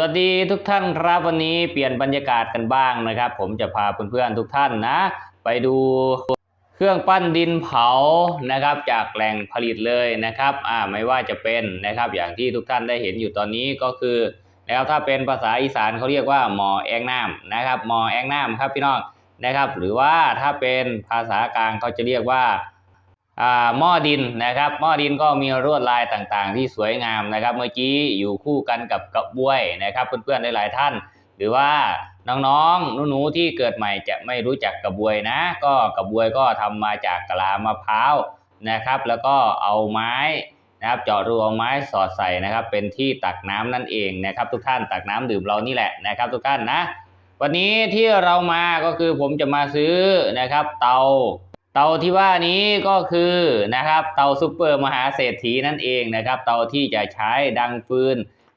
วัสดีทุกท่านครับวันนี้เปลี่ยนบรรยากาศกันบ้างนะครับ ผมจะพาเพื่อนๆทุกท่านนะ ไปดูเครื่องปั้นดินเผานะครับ จากแหล่งผลิตเลยนะครับอ่าไม่ว่าจะเป็นนะครับอย่างที่ทุกท่านได้เห็นอยู่ตอนนี้ก็คือ แล้วถ้าเป็นภาษาอีสานเขาเรียกว่าหมอแองน้ำนะครับหมอแองน้ำครับพี่น้องนะครับ หรือว่าถ้าเป็นภาษากลางเขาจะเรียกว่าอ่า หม้อดินนะครับหม้อดินก็มีลวดลายต่างๆ ที่สวยงามนะครับ เมื่อกี้อยู่คู่กันกับกระบวยนะครับ เพื่อนๆหลายๆท่าน หรือว่าน้องๆหนูๆที่เกิดใหม่จะไม่รู้จักกระบวยนะ ก็กระบวยก็ทำมาจากกะลามะพร้าวนะครับ แล้วก็เอาไม้นะครับเจาะรูเอาไม้สอดใส่นะครับ เป็นที่ตักน้ำนั่นเองนะครับ ทุกท่านตักน้ำดื่มเรานี่แหละนะครับ ทุกท่านนะ วันนี้ที่เรามาก็คือผมจะมาซื้อนะครับ เตา เตาที่ว่านี้ก็คือนะครับเตาซุปเปอร์มหาเศรษฐีนั่นเองนะครับ เตาที่จะใช้ดังฟืน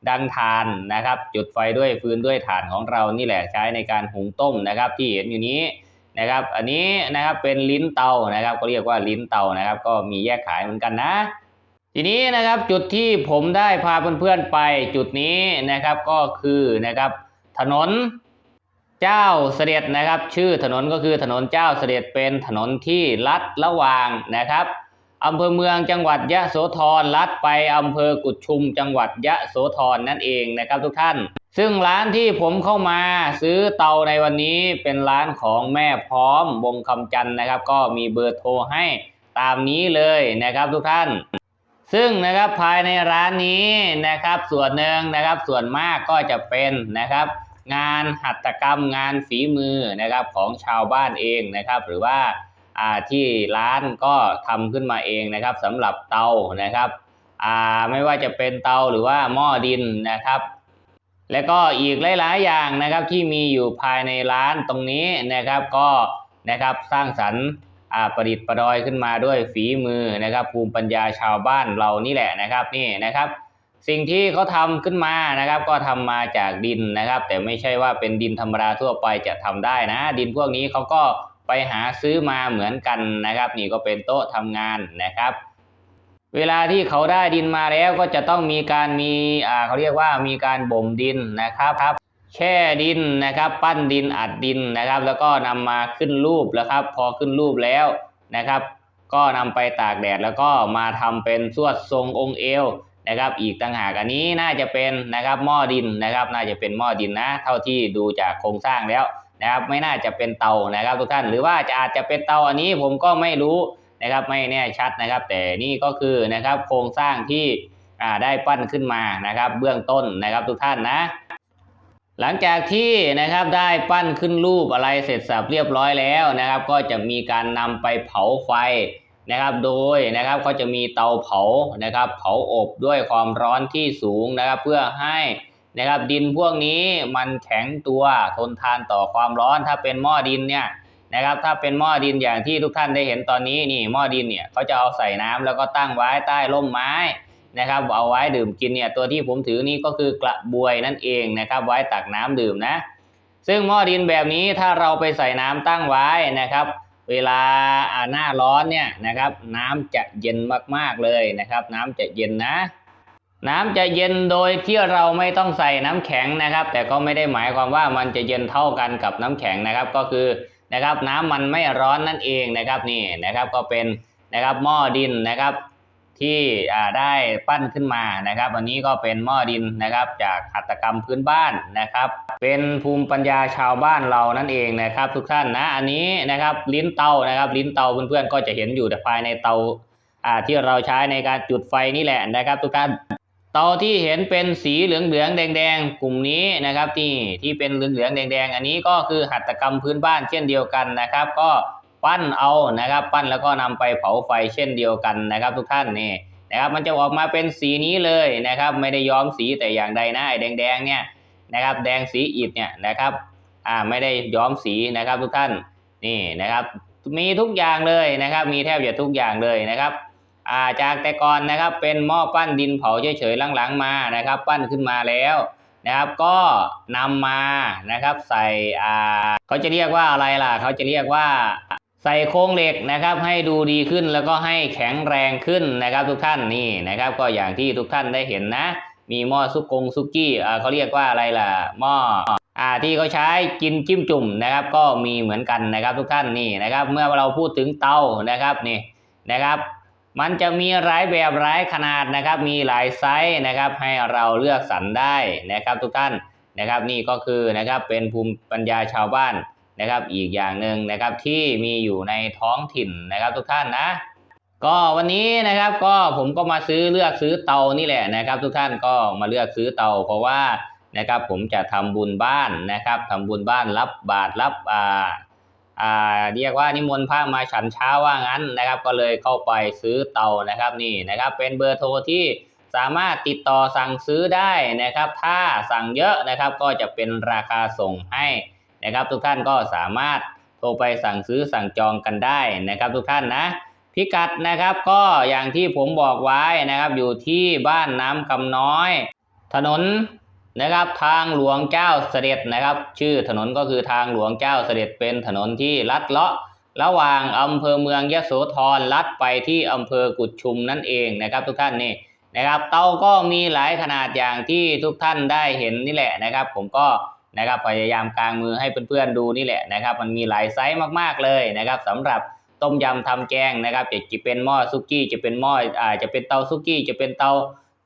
ดังถ่านนะครับ จุดไฟด้วยฟืนด้วยถ่านของเรานี่แหละใช้ในการหุงต้มนะครับ ที่เห็นอยู่นี้นะครับ อันนี้นะครับเป็นลิ้นเตานะครับ ก็เรียกว่าลิ้นเตานะครับ ก็มีแยกขายเหมือนกันนะ ทีนี้นะครับจุดที่ผมได้พาเพื่อนๆไปจุดนี้นะครับก็คือนะครับถนน เจ้าเสด็จนะครับ ชื่อถนนก็คือถนนเจ้าเสด็จเป็นถนนที่ลัดระหว่างนะครับอำเภอเมืองจังหวัดยะโสธรลัดไปอำเภอกุดชุมจังหวัดยะโสธรนั่นเองนะครับทุกท่าน ซึ่งร้านที่ผมเข้ามาซื้อเตาในวันนี้เป็นร้านของแม่พร้อมวงคำจันนะครับ ก็มีเบอร์โทรให้ตามนี้เลยนะครับทุกท่าน ซึ่งนะครับภายในร้านนี้นะครับ ส่วนหนึ่งนะครับส่วนมากก็จะเป็นนะครับ งานหัตถกรรมงานฝีมือนะครับของชาวบ้านเองนะครับ หรือว่าที่ร้านก็ทำขึ้นมาเองนะครับสำหรับเตานะครับไม่ว่าจะเป็นเตาหรือว่าหม้อดินนะครับ และก็อีกหลาย ๆ อย่างนะครับที่มีอยู่ภายในร้านตรงนี้นะครับก็นะครับสร้างสรรค์ประดิษฐ์ประดอยขึ้นมาด้วยฝีมือนะครับ ภูมิปัญญาชาวบ้านเรานี่แหละนะครับนี่นะครับ สิ่งที่เขาทำขึ้นมานะครับ ก็ทำมาจากดินนะครับ แต่ไม่ใช่ว่าเป็นดินธรรมดาทั่วไปจะทำได้นะ ดินพวกนี้เขาก็ไปหาซื้อมาเหมือนกันนะครับ นี่ก็เป็นโต๊ะทำงานนะครับ เวลาที่เขาได้ดินมาแล้วก็จะต้องมีการมีอ่าเขาเรียกว่ามีการบ่มดินนะครับครับแช่ดินนะครับ ปั้นดินอัดดินนะครับ แล้วก็นำมาขึ้นรูปแล้วครับ พอขึ้นรูปแล้วนะครับ ก็นำไปตากแดดแล้วก็มาทำเป็นสวดทรงองค์เอว นะครับ อีกต่างหากอันนี้น่าจะเป็นนะครับหม้อดินนะครับ น่าจะเป็นหม้อดินนะ เท่าที่ดูจากโครงสร้างแล้วนะครับ ไม่น่าจะเป็นเตานะครับ ทุกท่านหรือว่าจะอาจจะเป็นเตาอันนี้ผมก็ไม่รู้นะครับไม่แน่ชัดนะครับ แต่นี่ก็คือนะครับโครงสร้างที่ได้ปั้นขึ้นมานะครับ เบื้องต้นนะครับทุกท่านนะ หลังจากที่นะครับได้ปั้นขึ้นรูปอะไรเสร็จสับเรียบร้อยแล้วนะครับ ก็จะมีการนำไปเผาไฟ นะครับ โดยนะครับเขาจะมีเตาเผานะครับ เผาอบด้วยความร้อนที่สูงนะครับ เพื่อให้นะครับดินพวกนี้มันแข็งตัวทนทานต่อความร้อนถ้าเป็นหม้อดินเนี่ยนะครับ ถ้าเป็นหม้อดินอย่างที่ทุกท่านได้เห็นตอนนี้นี่หม้อดินเนี่ยเขาจะเอาใส่น้ำแล้วก็ตั้งไว้ใต้ร่มไม้นะครับเอาไว้ดื่มกินเนี่ยตัวที่ผมถือนี่ก็คือกระบวยนั่นเองนะครับ ไว้ตักน้ำดื่มนะ ซึ่งหม้อดินแบบนี้ถ้าเราไปใส่น้ำตั้งไว้นะครับ เวลาอ่าหน้าร้อนเนี่ยนะครับน้ำจะเย็นมากๆเลยนะครับ น้ำจะเย็นนะน้ำจะเย็นโดยที่เราไม่ต้องใส่น้ำแข็งนะครับ แต่ก็ไม่ได้หมายความว่ามันจะเย็นเท่ากันกับน้ำแข็งนะครับ ก็คือนะครับน้ำมันไม่ร้อนนั่นเองนะครับนี่นะครับก็เป็นนะครับหม้อดินนะครับ ที่ได้ปั้นขึ้นมานะครับอันนี้ก็เป็นหม้อดินนะครับ จากหัตถกรรมพื้นบ้านนะครับ เป็นภูมิปัญญาชาวบ้านเรานั่นเองนะครับ ทุกท่านนะอันนี้นะครับลิ้นเตานะครับ ลิ้นเตาเพื่อนๆก็จะเห็นอยู่แต่ภายในเตาที่เราใช้ในการจุดไฟนี่แหละนะครับ ทุกท่านเตาที่เห็นเป็นสีเหลืองๆแดงๆกลุ่มนี้นะครับที่ที่เป็นเหลืองๆแดงๆอันนี้ก็คือหัตถกรรมพื้นบ้านเช่นเดียวกันนะครับ ก็ ปั้นเอานะครับ ปั้นแล้วก็นำไปเผาไฟเช่นเดียวกันนะครับ ทุกท่านนี่นะครับมันจะออกมาเป็นสีนี้เลยนะครับ ไม่ได้ย้อมสีแต่อย่างใดนะไอ้แดงๆเนี่ยนะครับ แดงสีอิฐเนี่ยนะครับอ่าไม่ได้ย้อมสีนะครับ ทุกท่านนี่นะครับ มีทุกอย่างเลยนะครับ มีแทบจะทุกอย่างเลยนะครับอ่าจากแต่ก่อนนะครับเป็นหม้อปั้นดินเผาเฉยๆหลังๆมานะครับ ปั้นขึ้นมาแล้วนะครับก็นำมานะครับใส่อ่าเขาจะเรียกว่าอะไรล่ะ เขาจะเรียกว่า ใส่โครงเหล็กนะครับให้ดูดีขึ้นแล้วก็ให้แข็งแรงขึ้นนะครับทุกท่านนี่นะครับก็อย่างที่ทุกท่านได้เห็นนะ มีหม้อซุกกงซุกี้เขาเรียกว่าอะไรล่ะหม้ออ่าที่เขาใช้กินจิ้มจุ่มนะครับ ก็มีเหมือนกันนะครับทุกท่านนี่นะครับ เมื่อเราพูดถึงเตานะครับนี่นะครับ มันจะมีหลายแบบหลายขนาดนะครับ มีหลายไซส์นะครับให้เราเลือกสรรได้นะครับทุกท่านนะครับนี่ก็คือนะครับเป็นภูมิปัญญาชาวบ้าน นะครับอีกอย่างหนึ่งนะครับที่มีอยู่ในท้องถิ่นนะครับทุกท่านนะ ก็วันนี้นะครับก็ผมก็มาซื้อเลือกซื้อเตานี่แหละนะครับ ทุกท่านก็มาเลือกซื้อเตา เพราะว่านะครับผมจะทำบุญบ้านนะครับทำบุญบ้านรับบาตรรับอ่าอ่าเรียกว่านิมนต์พระมาฉันเช้าว่างั้นนะครับ ก็เลยเข้าไปซื้อเตานะครับนี่นะครับเป็นเบอร์โทรที่สามารถติดต่อสั่งซื้อได้นะครับ ถ้าสั่งเยอะนะครับก็จะเป็นราคาส่งให้ นะครับ ทุกท่านก็สามารถโทรไปสั่งซื้อสั่งจองกันได้นะครับ ทุกท่านนะ พิกัดนะครับก็อย่างที่ผมบอกไว้นะครับอยู่ที่บ้านน้ำคำน้อย ถนนนะครับทางหลวงเจ้าเสด็จนะครับ ชื่อถนนก็คือทางหลวงเจ้าเสด็จเป็นถนนที่ลัดเลาะ ระหว่างอำเภอเมืองยโสธรลัดไปที่อำเภอกุดชุมนั่นเองนะครับ ทุกท่านนี่นะครับ เตาก็มีหลายขนาดอย่างที่ทุกท่านได้เห็นนี่แหละนะครับ ผมก็ นะครับพยายามกลางมือให้เพื่อนๆดูนี่แหละนะครับ มันมีหลายไซส์มากๆเลยนะครับสำหรับต้มยำทำแกงนะครับจะจะเป็นหม้อซุกี้จะเป็นหม้ออ่าจะเป็นเตาซุกี้จะเป็นเตา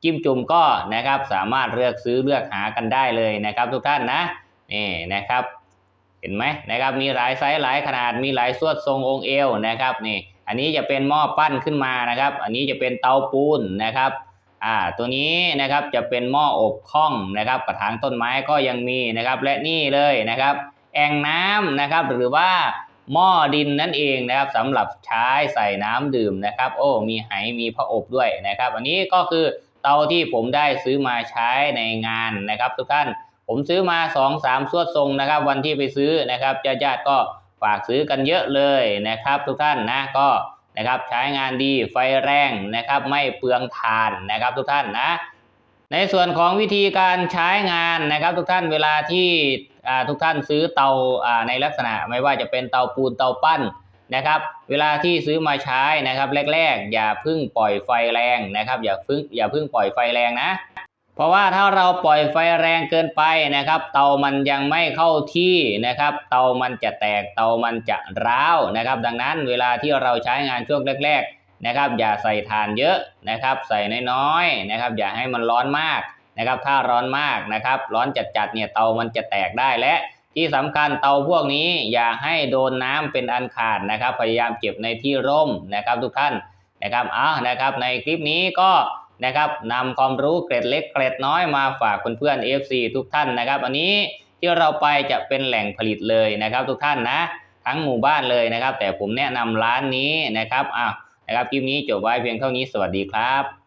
จิ้มจุ่มก็นะครับ สามารถเลือกซื้อเลือกหากันได้เลยนะครับ ทุกท่านนะนี่นะครับ เห็นไหมนะครับ มีหลายไซส์หลายขนาดมีหลายสวดทรงองค์เอวนะครับนี่ อันนี้จะเป็นหม้อปั้นขึ้นมานะครับ อันนี้จะเป็นเตาปูนนะครับ อ่าตัวนี้นะครับจะเป็นหม้ออบข้องนะครับกระถางต้นไม้ก็ยังมีนะครับ และนี่เลยนะครับแอ่งน้ำนะครับหรือว่าหม้อดินนั่นเองนะครับสำหรับใช้ใส่น้ำดื่มนะครับ โอ้มีไหมีพระอบด้วยนะครับ อันนี้ก็คือเตาที่ผมได้ซื้อมาใช้ในงานนะครับ ทุกท่านผมซื้อมา2อสามสวดทรงนะครับ วันที่ไปซื้อนะครับญาติญาติๆก็ฝากซื้อกันเยอะเลยนะครับ ทุกท่านนะก็ นะครับใช้งานดีไฟแรงนะครับไม่เปลืองถ่านนะครับทุกท่านนะในส่วนของวิธีการใช้งานนะครับทุกท่านเวลาที่ทุกท่านซื้อเตาในลักษณะไม่ว่าจะเป็นเตาปูนเตาปั้นนะครับเวลาที่ซื้อมาใช้นะครับแรกๆ อย่าพึ่งปล่อยไฟแรงนะครับอย่าพึ่งอย่าพึ่งปล่อยไฟแรงนะ เพราะว่าถ้าเราปล่อยไฟแรงเกินไปนะครับ เตามันยังไม่เข้าที่นะครับ เตามันจะแตกเตามันจะร้าวนะครับ ดังนั้นเวลาที่เราใช้งานช่วงแรก ๆนะครับ อย่าใส่ถ่านเยอะนะครับ ใส่น้อยๆนะครับ อย่าให้มันร้อนมากนะครับ ถ้าร้อนมากนะครับ ร้อนจัดๆเนี่ยเตามันจะแตกได้และที่สำคัญเตาพวกนี้อย่าให้โดนน้ำเป็นอันขาดนะครับ พยายามเก็บในที่ร่มนะครับทุกท่านนะครับอ้านะครับ ในคลิปนี้ก็ นะครับนำความรู้เกร็ดเล็กเกร็ดน้อยมาฝากเพื่อนๆ FC ทุกท่านนะครับ อันนี้ที่เราไปจะเป็นแหล่งผลิตเลยนะครับ ทุกท่านนะ ทั้งหมู่บ้านเลยนะครับ แต่ผมแนะนำร้านนี้นะครับอ้าวนะครับคลิปนี้จบไว้เพียงเท่านี้สวัสดีครับ